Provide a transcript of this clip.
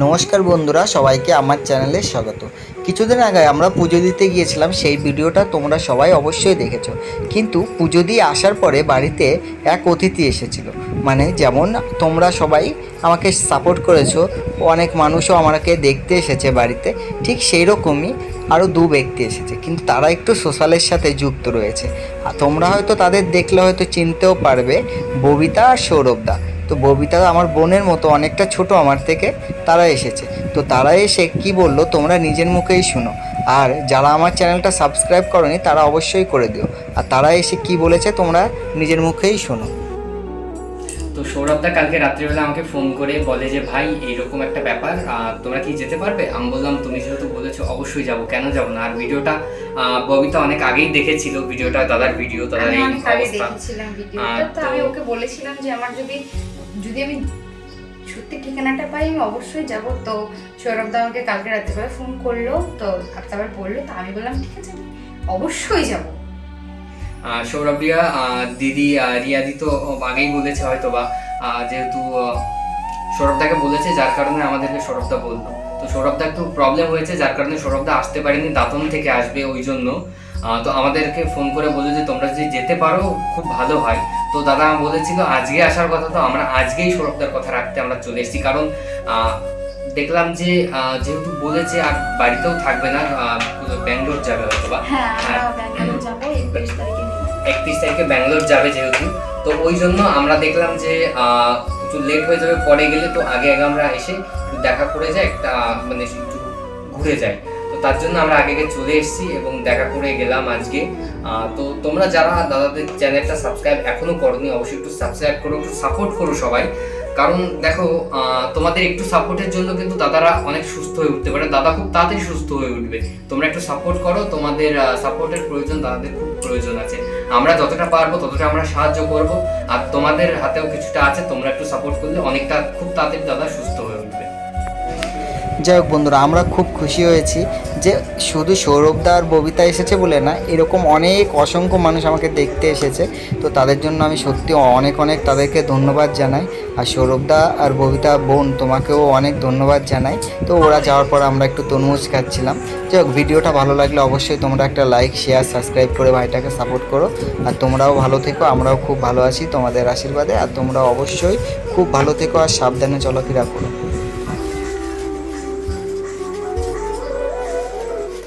নমস্কার বন্ধুরা, সবাইকে আমার চ্যানেলে স্বাগত। কিছুদিন আগে আমরা পুজো দিতে গিয়েছিলাম, সেই ভিডিওটা তোমরা সবাই অবশ্যই দেখেছ। কিন্তু পুজো দিয়ে আসার পরে বাড়িতে এক অতিথি এসেছিল। মানে যেমন তোমরা সবাই আমাকে সাপোর্ট করেছ, অনেক মানুষও আমাকে দেখতে এসেছে বাড়িতে, ঠিক সেই রকমই আরও দু ব্যক্তি এসেছে। কিন্তু তারা একটু সোশ্যালের সাথে যুক্ত রয়েছে। আর তোমরা হয়তো তাদের দেখলে হয়তো চিনতেও পারবে, ববিতা আর সৌরভদা তো ববিতা আমার বোনের মতো অনেকটা ছোট আমার থেকে তারা এসেছে। তো তারা এসে কি বলল তোমরা নিজের মুখেই শুনো। আর যারা আমার চ্যানেলটা সাবস্ক্রাইব করনি তারা অবশ্যই করে দিও। আর তারা এসে কি বলেছে তোমরা নিজের মুখেই শোনো। তো সৌরভদা কালকে রাত্রিবেলা আমাকে ফোন করে বলে যে ভাই এইরকম একটা ব্যাপার তোমরা কি যেতে পারবে? আমি বললাম তুমি যেহেতু বলেছ অবশ্যই যাব। কেন যাব না? আর ভিডিওটা ববিতা অনেক আগেই দেখেছিল ভিডিওটা দাদার ভিডিও দাদার এই অবস্থা। আমি ওকে বলেছিলাম যে আমার যদি যদি আমি সত্যি ঠিকানাটা পাই, আমি অবশ্যই যাব। তো সৌরভ দা আমাকে কালকে রাত্রিবেলা ফোন করল, তো তারপর বলল, তো আমি বললাম, ঠিক আছে, অবশ্যই যাব। সৌরভ রিয়া দিদি রিয়াদি তো আগেই বলেছে হয়তো বা যেহেতু সৌরভদাকে বলেছে, যার কারণে আমাদেরকে সৌরভদা বলল। তো সৌরভদা একটু প্রবলেম হয়েছে, যার কারণে সৌরভদা আসতে পারেনি, দাতন থেকে আসবে ওই জন্য। তো আমাদেরকে ফোন করে বলল যে তোমরা যদি যেতে পারো খুব ভালো হয়। তো দাদা বলেছিল আজকে আসার কথা তো আমরা আজকেই সৌরভদার কথা রাখতে আমরা চলে এসেছি। কারণ দেখলাম যে যেহেতু বলেছে আর বাড়িতেও থাকবে না ব্যাঙ্গালোর যাবে হয়তো বা হ্যাঁ। হ্যাঁ। একত্রিশ তারিখে ব্যাঙ্গালোর যাবে যেহেতু। তো ওই জন্য আমরা দেখলাম যে একটু লেট হয়ে যাবে পরে গেলে তো আগে আগে আমরা এসে দেখা করে যাই একটা মানে একটু ঘুরে যাই। তার জন্য আমরা আগে আগে চলে এসেছি এবং দেখা করে গেলাম আজকে। তো তোমরা যারা দাদাদের চ্যানেলটা সাবস্ক্রাইব এখনও করনি, অবশ্যই একটু সাবস্ক্রাইব করো, একটু সাপোর্ট করো সবাই। কারণ দেখো তোমাদের একটু সাপোর্টের জন্য কিন্তু দাদারা অনেক সুস্থ হয়ে উঠতে পারে। দাদা খুব তাড়াতাড়ি সুস্থ হয়ে উঠবে। তোমরা একটু সাপোর্ট করো, তোমাদের সাপোর্টের প্রয়োজন, দাদাদের খুব প্রয়োজন আছে। আমরা যতটা পারব, ততটা আমরা সাহায্য করব। আর তোমাদের হাতেও কিছুটা আছে, তোমরা একটু সাপোর্ট করলে অনেকটা খুব তাড়াতাড়ি দাদা সুস্থ হয়ে উঠবে। যাই হোক বন্ধুরা, আমরা খুব খুশি হয়েছি যে শুধু সৌরভদা আর ববিতা এসেছে বলে না, এরকম অনেক অসংখ্য মানুষ আমাকে দেখতে এসেছে। তো তাদের জন্য আমি সত্যি অনেক অনেক তাদেরকে ধন্যবাদ জানাই। আর সৌরভদা আর ববিতা বোন, তোমাকেও অনেক ধন্যবাদ জানাই। তো ওরা যাওয়ার পর আমরা একটু তরমুজ খাচ্ছিলাম। যাই হোক, ভিডিওটা ভালো লাগলে অবশ্যই তোমরা একটা লাইক শেয়ার সাবস্ক্রাইব করে ভাইটাকে সাপোর্ট করো। আর তোমরাও ভালো থেকো, আমরাও খুব ভালো আছি তোমাদের আশীর্বাদে। আর তোমরা অবশ্যই খুব ভালো থেকো আর সাবধানে চলাফেরা করো।